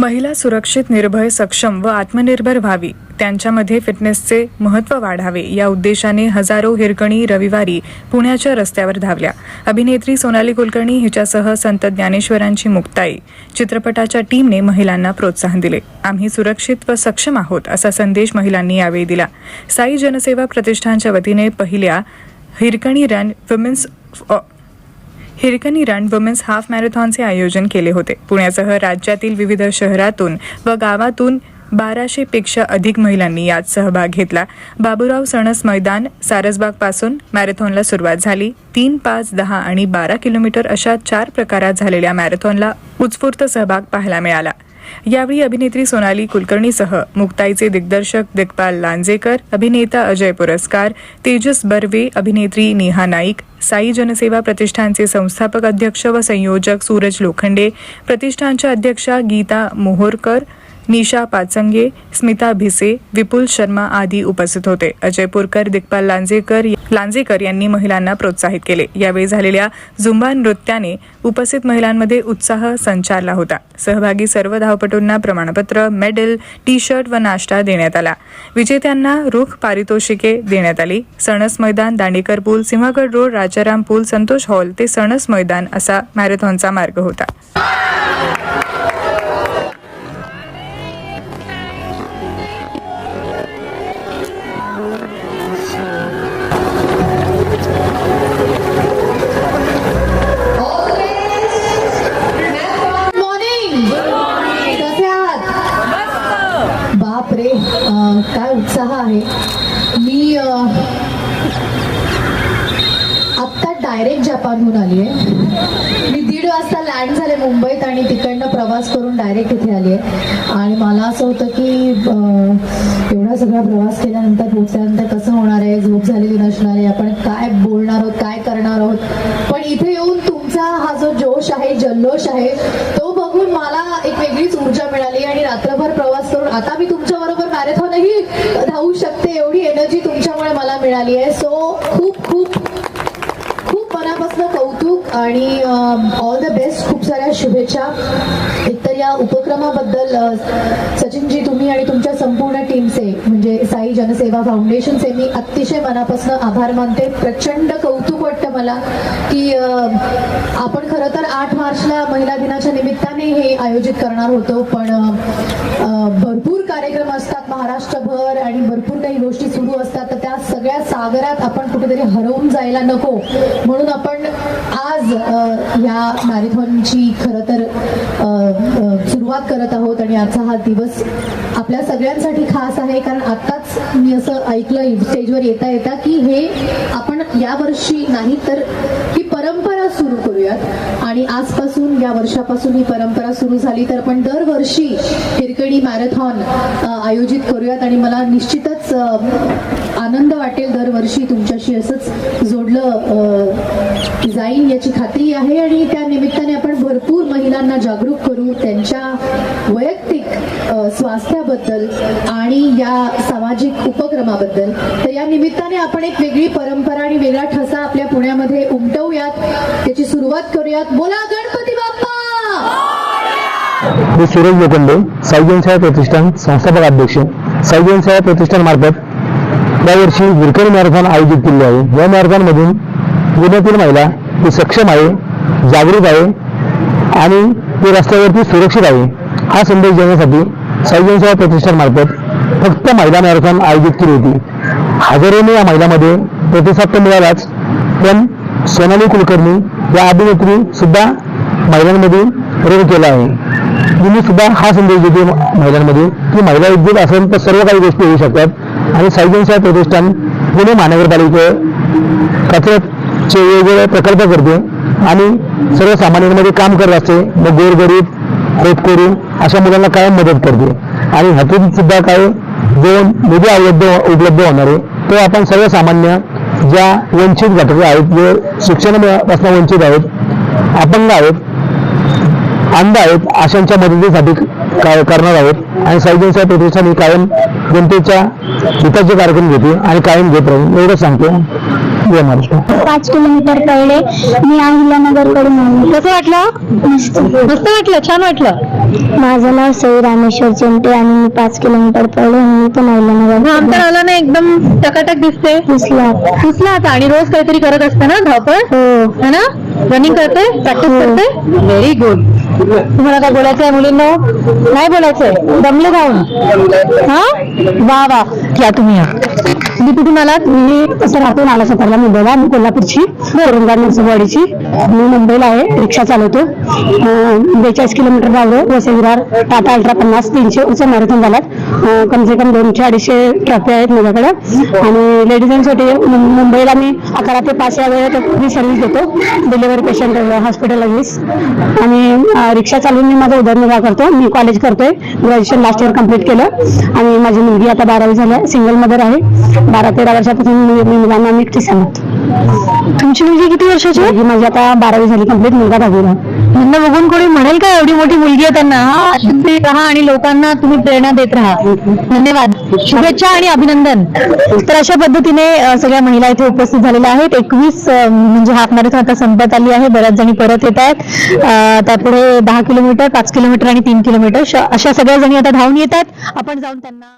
महिला सुरक्षित निर्भय सक्षम व आत्मनिर्भर व्हावी. त्यांच्यामध्ये फिटनेसचे महत्त्व वाढावे. या उद्देशाने हजारो हिरकणी रविवारी पुण्याच्या रस्त्यावर धावल्या. अभिनेत्री सोनाली कुलकर्णी हिच्यासह संत ज्ञानेश्वरांची मुक्ताई. चित्रपटाच्या टीमने महिलांना प्रोत्साहन दिले. आम्ही सुरक्षित व सक्षम आहोत असा संदेश महिलांनी यावेळी दिला. साई जनसेवा प्रतिष्ठानच्या वतीने पहिल्या Hirkani run women's Hirkani run women's half मॅरेथॉनचे आयोजन केले होते. पुण्यासह राज्यातील विविध शहरातून व गावातून बाराशे पेक्षा अधिक महिलांनी यात सहभाग घेतला. बाबुराव सणस मैदान सारसबागपासून मॅरेथॉनला सुरुवात झाली. तीन पाच दहा आणि बारा किलोमीटर अशा चार प्रकारात झालेल्या मॅरेथॉनला उत्स्फूर्त सहभाग पाहायला मिळाला. यावेळी अभिनेत्री सोनाली कुलकर्णीसह मुक्ताईचे दिग्दर्शक दिग्पाल लांजेकर अभिनेता अजय पुरस्कार तेजस बर्वे अभिनेत्री नेहा नाईक साई जनसेवा प्रतिष्ठानचे संस्थापक अध्यक्ष व संयोजक सूरज लोखंडे प्रतिष्ठानच्या अध्यक्षा गीता मोहोरकर निशा पाचंगे स्मिता भिसे विपुल शर्मा आदी उपस्थित होते. अजय पुरकर दिग्पाल लांजेकर लांजेकर यांनी महिलांना प्रोत्साहित केले. यावेळी झालेल्या झुंबा नृत्याने उपस्थित महिलांमध्ये उत्साह संचारला होता. सहभागी सर्व धावपटूंना प्रमाणपत्र मेडल टी शर्ट व नाश्ता देण्यात आला. विजेत्यांना रोख पारितोषिके देण्यात आली. सणस मैदान दांडेकर पूल सिंहगड रोड राजाराम पूल संतोष हॉल ते सणस मैदान असा मॅरेथॉनचा मार्ग होता. डायरेक्ट आली आहे. मी दीड वाजता लँड झाले मुंबईत आणि तिकडनं प्रवास करून डायरेक्ट इथे आली आहे. आणि मला असं होतं की एवढा सगळा प्रवास केल्यानंतर पोहोचल्यानंतर कसं होणार आहे? झोप झालेली नसणार आहे. आपण काय बोलणार आहोत? काय करणार आहोत? पण इथे येऊन तुमचा हा जो जोश आहे जल्लोष आहे तो बघून मला एक वेगळीच ऊर्जा मिळाली आणि रात्रभर प्रवास करून आता मी तुमच्या बरोबर मॅरेथॉनही धावू शकते एवढी एनर्जी तुमच्यामुळे मला मिळाली आहे. सो खूप खूप खूप मनापासून कौतुक आणि ऑल द बेस्ट खूप साऱ्या शुभेच्छा. एकतर या उपक्रमाबद्दल सचिनजी तुम्ही आणि तुमच्या संपूर्ण टीमचे म्हणजे साई जनसेवा फाउंडेशनचे मी अतिशय मनापासून आभार मानते. प्रचंड कौतुक वाटतं मला की आपण खरं तर आठ मार्चला महिला दिनाच्या निमित्ताने हे आयोजित करणार होतो पण भरपूर कार्यक्रम असतात. महाराष्ट्रभर आणि भरपूर काही गोष्टी सुरू असतात. तर त्या सगळ्या सागरात आपण कुठेतरी हरवून जायला नको. म्हणून आपण आज अ, ह्या मॅरेथॉनची खरं तर सुरुवात सुरुवात करत आहोत आणि आजचा हा दिवस आपल्या सगळ्यांसाठी खास आहे कारण आत्ताच मी असं ऐकलं स्टेजवर येता येता की हे आपण यावर्षी नाही तर ही परंपरा सुरू करूयात. आणि आजपासून या वर्षापासून ही परंपरा सुरू झाली तर आपण दरवर्षी हिरकणी मॅरेथॉन आयोजित करूयात. आणि मला निश्चितच आनंद वाटेल दरवर्षी तुमच्याशी असंच जोडलं जाईल याची खात्री आहे. आणि त्या निमित्ताने आपण महिलांना जागरूक करू त्यांच्या वैयक्तिक स्वास्थ्याबद्दल आणि या सामाजिक उपक्रमाबद्दल. तर या निमित्ताने आपण एक वेगळी परंपरा आणि वेगळा ठसा आपल्या पुण्यामध्ये उमटवूयात. त्याची सुरुवात करूयात. बोला गणपती बाप्पा! मी सुरेश लोखंडे साईजन प्रतिष्ठान संस्थापक अध्यक्ष. साईजन प्रतिष्ठान मार्फत यावर्षी विरकरी मॅरेथॉन आयोजित केली आहे. या मॅरेथॉनमधून पुण्यातील महिला ही सक्षम आहे जागरूक आहे आणि ते रस्त्यावरती सुरक्षित आहे. हा संदेश देण्यासाठी साईजन प्रतिष्ठानमार्फत प्रतिष्ठान मार्फत फक्त महिला मॅरेथॉन आयोजित केली होती. हजारोने या महिलामध्ये प्रतिसाद तर मिळालाच पण सोनाली कुलकर्णी या अभिनेत्री सुद्धा महिलांमध्ये प्रेम केला आहे. तिने सुद्धा हा संदेश देते महिलांमध्ये की महिला उद्योग असेल तर सर्व काही गोष्टी होऊ शकतात. आणि सायजन प्रतिष्ठान पुणे महानगरपालिके चे वेगवेगळे प्रकल्प करते आणि सर्वसामान्यांमध्ये काम करत असते. मग गोरगरीब खोतकरू अशा मुलांना कायम मदत करते. आणि ह्यातून सुद्धा काय जो निधी उपलब्ध हो-, उपलब्ध होणार आहे. तो आपण सर्वसामान्य ज्या वंचित घटक आहेत जे शिक्षणापासून वंचित आहेत अपंग आहेत अंध आहेत अशांच्या मदतीसाठी काय करणार आहोत. आणि साईजन साहेब प्रतिष्ठान ही कायम जनतेच्या हिताचे कार्यक्रम घेते आणि कायम घेत राहील एवढंच सांगतो. पाच किलोमीटर पहिले मी अहिल्यानगरकडून आले. कसं वाटलं? मस्त मस्त वाटलं? छान वाटलं? माझं नाव सई रामेश्वर चिमटे आणि मी पाच किलोमीटर आणि मी पण तर आयला आला. ना एकदम टकाटक दिसते. दिसला. दिसला आता आणि रोज काहीतरी करत असते ना धावपळ? हो. है ना? रनिंग करते? प्रॅक्टिस करते? व्हेरी गुड तुम्हाला काय बोलायचं आहे मुलींनो? नाही बोलायचंय? दमले जाऊन. हा? वा वा. या तुम्ही या. मी कुठून आलात? मी तसं राहतो नाला सफरला मुंबईला मी कोल्हापूरची औरंगाबाद मी मुंबईला आहे रिक्षा चालवतो. बेचाळीस किलोमीटर धावलो वसई विरार टाटा अल्ट्रा पन्नास तीनशे उंच मॅरेथॉन झाल्यात. कम कमसे कम दोनशे अडीचशे ट्रॉफी आहेत माझ्याकडे. आणि लेडीजांसाठी मुं- मुंबईला मी अकरा ते पाच या वेळेत मी सर्व्हिस देतो. डिलिव्हरी पेशंट हॉस्पिटल वीस आणि रिक्षा चालवून मी माझा उदरनिर्वाह करतो. मी कॉलेज करतोय. ग्रॅज्युएशन लास्ट इयर कंप्लीट केलं. आणि माझी मुलगी आता बारावी झाली सिंगल मदर आहे. बारा तेरा वर्षापासून मी मुलांना मी एकटी सांगतो तुमची मुलगी किती वर्षाची आहे? माझी आता बारावी झाली कंप्लीट मुलगा दहावीला. यांना बघून कोणी म्हणेल का एवढी मोठी मुलगी आहे त्यांना? राहा आणि लोकांना तुम्ही प्रेरणा देत राहा. धन्यवाद. शुभेच्छा आणि अभिनंदन. तर अशा पद्धतीने सगळ्या महिला इथे उपस्थित झालेल्या आहेत. एकवीस म्हणजे हाफ मॅरेथॉन आता संपत आली आहे. बऱ्याच जणी परत येत आहेत. त्यापुढे दहा किलोमीटर पाच किलोमीटर आणि तीन किलोमीटर अशा सगळ्या जणी आता धावून येत आहेत. आपण जाऊन त्यांना